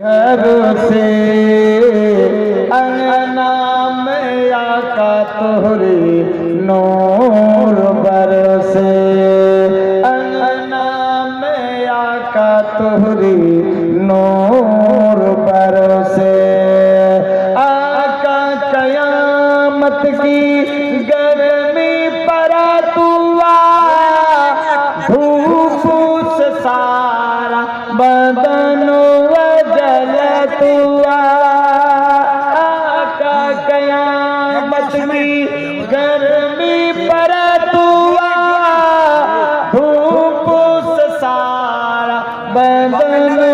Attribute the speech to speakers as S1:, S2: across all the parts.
S1: घर से अंगना में आका तोहरे नूर बरसे अंगना में आका तोहरे नूर बरसे आका कयामत की गर्मी पर तुआ सारा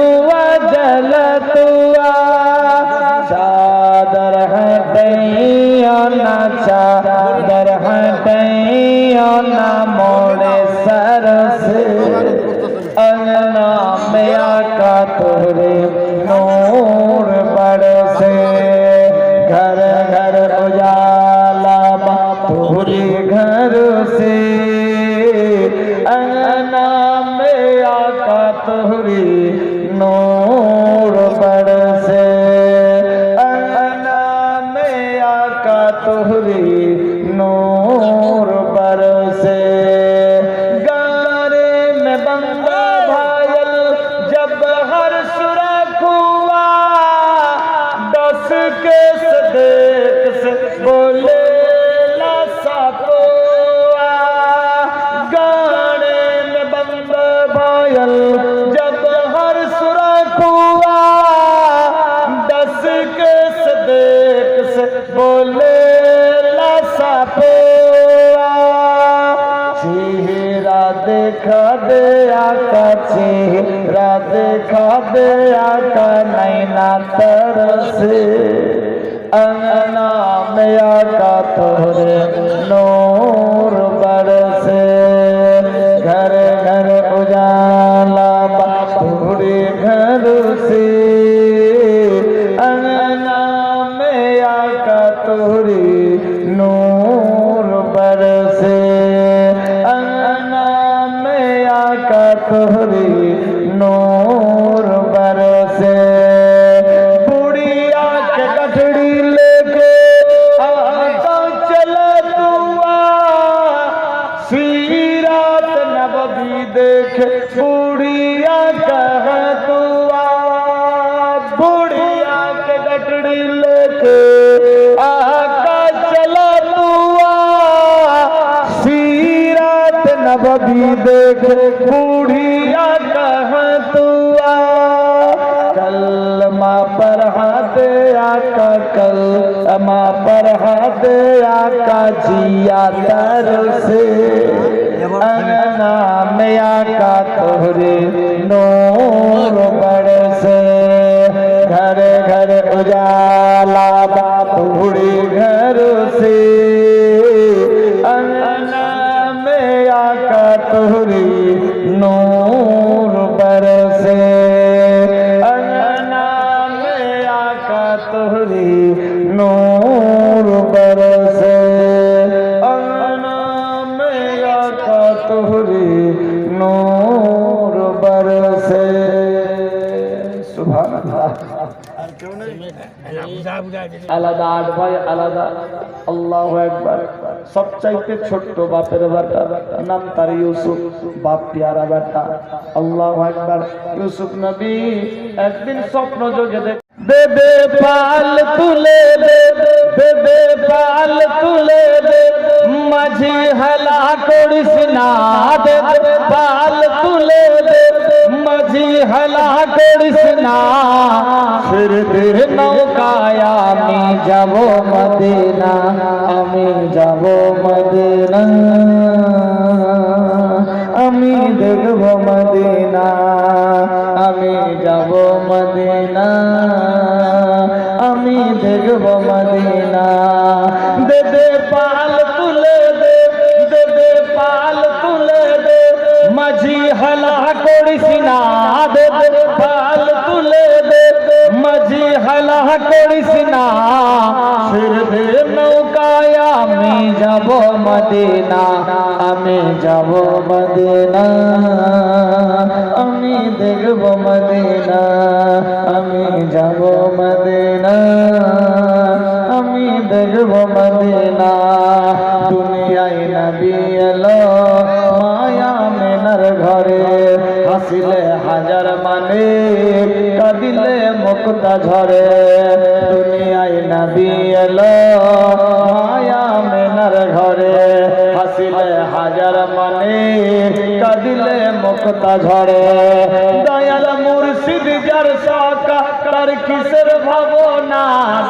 S1: भायल जब हर सुरख हुआ दस के सदेक से बोले ला सापोआ चेहरा देखा दे आका चेहरा देखा दे आका नैना तरसे अंगना आका कलमा पर हाथ आका जिया तर से। अंगना में आका तोहरे नूर से। घर घर उजाला बापुड़ी घर से। अंगना में आका तोहरे नूर আলাদা আট ভাই, আলাদা। আল্লাহ একবার সবচাইতে ছোট্ট বাপের বেটা নাম তার ইউসুফ, বাপ পিয়ারা বেটা আল্লাহ একবার ইউসুফ নবী একদিন স্বপ্ন যোগে দেখ পাল তুলে দে। বেবে যাব মদিনা, আমি যাব মদিনা। আমি দেখব মদিনা, আমি যাব মদিনা। আমি দেখব মদিনা। দে দে পাল তুলে দে পাল তুলে দে। মাঝি হলা করিস না দে দে পাল তুলে দে। মাঝি হলা করিস না মদিনা, আমি যাব মদিনা। আমি দেখব মদিনা, আমি যাব মদিনা। আমি দেখব মদিনা। দুনিয়ায় নবী এলো মায়া মেনার ঘরে। হাসিলে হাজার মানে কাঁদিলে মুক্তা ঝরে। দুনিয়ায় নবী এলো মায়া মেনার ঘরে হাসিলে হাজার মানে কাঁদিলে মুক্তা দয়াল মুর্শিদ যার সাকা তার কিসের ভাবনা?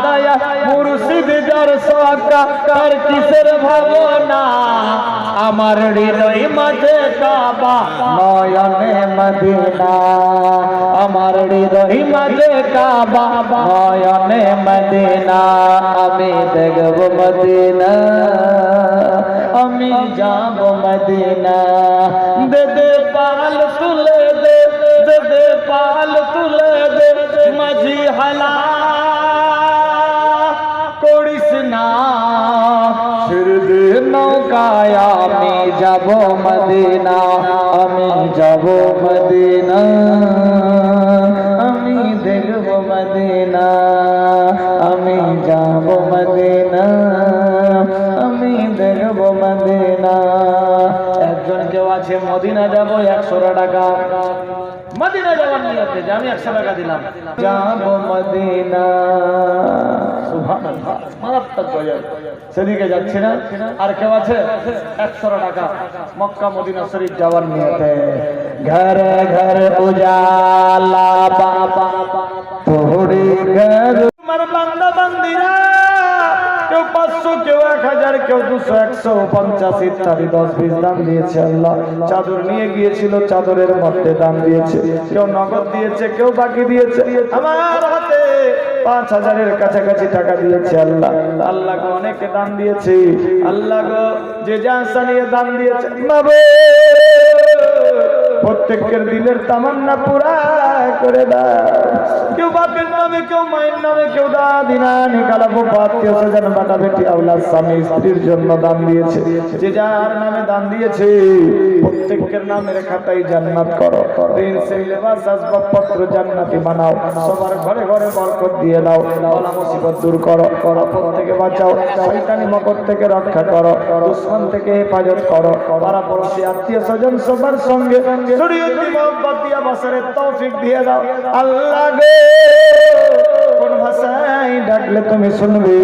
S1: দয়া, মুর্শিদ যার সাকা তার কিসের ভাবনা? আমার হৃদয় মাঝে কাবা, নয়নে মদিনা। আমার হৃদয় মাঝে কাবা, নয়নে মদিনা। আমি দেখব মদিনা, আমি যাব মদিনা। দে দে পাল তুলে দে পাল নৌকায় আমি যাব মদিনা, আমি যাব মদিনা। আমি দেখব মদিনা, আমি যাব মদিনা। আমি দেখব মদিনা। একজন কেউ আছে, মদিনা যাব একশো টাকা। মদিনা যাওয়ার নিয়তে যে আমি একশো টাকা দিলাম। যাব মদিনা। পাঁচশো এক হাজার, কেউ দুশো, একশো পঞ্চাশ দশ বিশ দিয়েছে চাদর নিয়ে গিয়েছিল, চাদরের মধ্যে দাম দিয়েছে। কেউ নগদ দিয়েছে, কেউ বাকি দিয়েছে। আমার হাতে পাঁচ হাজারের কাছাকাছি টাকা দিয়েছে আল্লাহ। আল্লাহ গো অনেকে দান দিয়েছে। আল্লাহ যে যা নিয়ে দান দিয়েছে। প্রত্যেকের দিলের তামান্না পুরা। করে কেউ বাপের নামে, কেউ মায়ের নামে, কেউ বাটা বেটি আউলাদ স্বামী, স্ত্রীর জন্য দান দিয়েছে। যে যার নামে দান দিয়েছে, প্রত্যেকের নামের জান্নাত করো। ঋণ সেই লেবাস আসবাবপত্র জান্নাতি বানাও। সবার ঘরে ঘরে বরকত দিয়ে দাও। মুসিবত দূর করো। বাঁচাও। শয়তানি মকর থেকে রক্ষা করো। দুশ্মন থেকে হেফাজত করো। পাড়া পড়োশি আত্মীয় স্বজন, সবার সঙ্গে। শরীয়তি মোহাম্মত দিয়া বছরের তৌফিক দিয়ে দাও। আল্লাহ গো কোন ভাষায় ডাকলে তুমি শুনবে।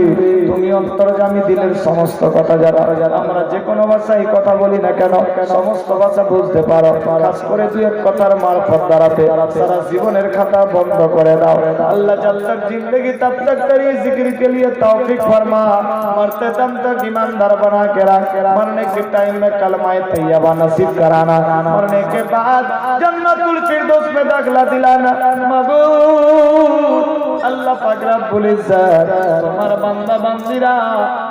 S1: তুমি অন্তর্জামী দিলের সমস্ত কথা যারা আমরা যে কোনো ভাষায় কথা বলি না কেন সমস্ত ভাষা বুঝতে পারো খাস করে দুই এক কথার মারফত দাঁড়াতে সারা জীবনের খাতা বন্ধ করে দাও अल्लाह जब तक जिंदगी तब तक तेरी जिक्र के लिए तौफीक फरमा मरते दम तक ईमानदार बना के रख मरने के टाइम में कलमाए तैयबा नसीब कराना मरने के बाद जन्नतुल फिरदौस में दाखला दिलाना मगबूल আল্লাহ পাকরা বলে তোমার বান্দা বান্দিরা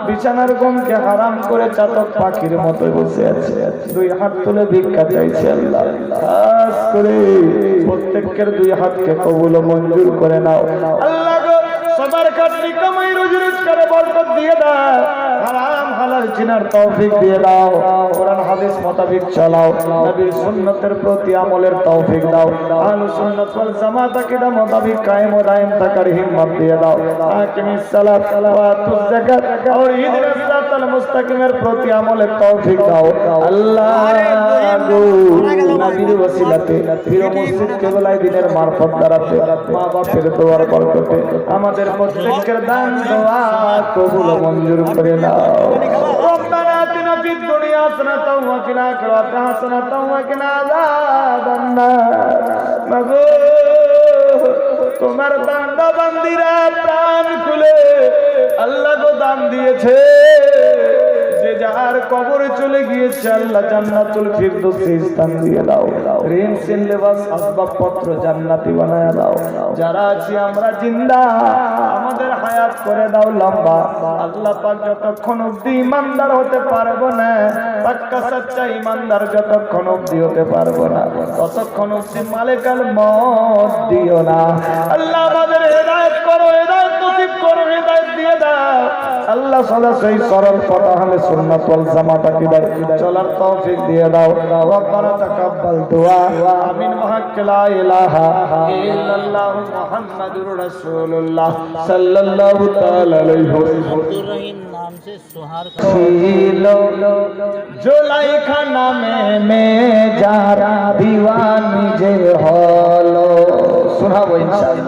S1: বিছানার গমকে হারাম করে চাতক পাখির মতো বসে আছে। দুই হাত তুলে ভিক্ষা চাইছে আল্লাহ। করে প্রত্যেকের দুই হাতকে কবুল মঞ্জুর করে নাও। আল্লাহ সবার কাছে কামাই রুজি করে বরকত দিয়ে দাও। হারাম হালাল চিনার তৌফিক দিয়ে দাও। কোরআন, হাদিস মোতাবেক চালাও। নবীর সুন্নতের প্রতি আমলের তৌফিক দাও। আহলুস সুন্নাত ওয়াল জামাত আকীদা মোতাবেক কায়েম ও দায়েম থাকার হিম্মত দিয়ে দাও। আকিমিস সালাত ওয়া যাকাত আর ইহদিনাস সিরাতাল মুস্তাকিমের প্রতি আমলের তৌফিক দাও। আল্লাহ গো নবীর ওসিলাতে পীর মুর্শিদ কেবলাই দিনের মারফত দ্বারাতে মা বাপের দোয়ার বরকতে আমাদের প্রত্যেকের দান, দোয়া কবুল মঞ্জুর করে নাও ربنا آتنا في الدنيا حسنة وفي الآخرة حسنة وقنا عذاب النار মাগো তোমার বান্দা বান্দিরা প্রাণ খুলে আল্লাহ গো দান দিয়েছে যে যার কবরে চলে গিয়েছে, আল্লাহ জান্নাতুল ফিরদৌসে স্থান দিয়ে দাও। ঋণ সিন, লেবাস আসবাবপত্র জান্নাতি বানায় দাও। যারা আছি আমরা জিন্দা, আমাদের হায়াত করে দাও লম্বা। আল্লাহ পাক যতক্ষণ অব্দি ইমানদার হতে পারব না, পাক্কা সচ্চা ইমানদার যতক্ষণ অব্দি হতে পারব না, ততক্ষণ অব্দি মালেকাল মত দিও না। আল্লাহ আমাদের হেদায়েত আল্লাহ সদা সহি সরল পথ আহলে সুন্নাত ওয়াল জামাত আকীদার চলার তৌফিক দিয়ে দাও। রব্বানা তাকাব্বাল দুআ আমিন ওয়াহাক লা ইলাহা ইল্লাল্লাহু মুহাম্মাদুর রাসূলুল্লাহ সাল্লাল্লাহু তাআলা আলাইহি ওয়াসাল্লাম
S2: নাম সে সুহার
S1: ছিল জুলাই খানা মে যারা দিওয়ানি যে হলো। শোনাবো ইনশাআল্লাহ।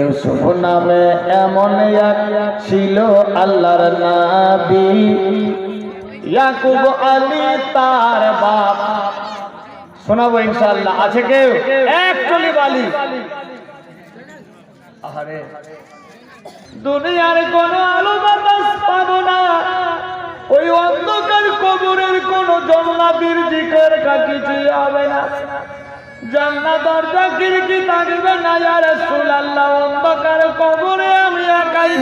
S1: ইউসুফ নামে এমন এক ছিল আল্লাহর নাবি। ইয়াকুব আলী তার বাপ। শোনাবো ইনশাআল্লাহ, আছে কেউ? এক চলি বালি। আহারে। দুনিয়ার কোন আলো বাতাস পাবো না। ওই অন্ধকার কবরের কোন জন্নাতির জিকের কাকিছি হবে না। জান্নাত দরজা খিড়কি থাকবে না যারা সুলাল্লাহ অন্ধকার কবরে আমি একাই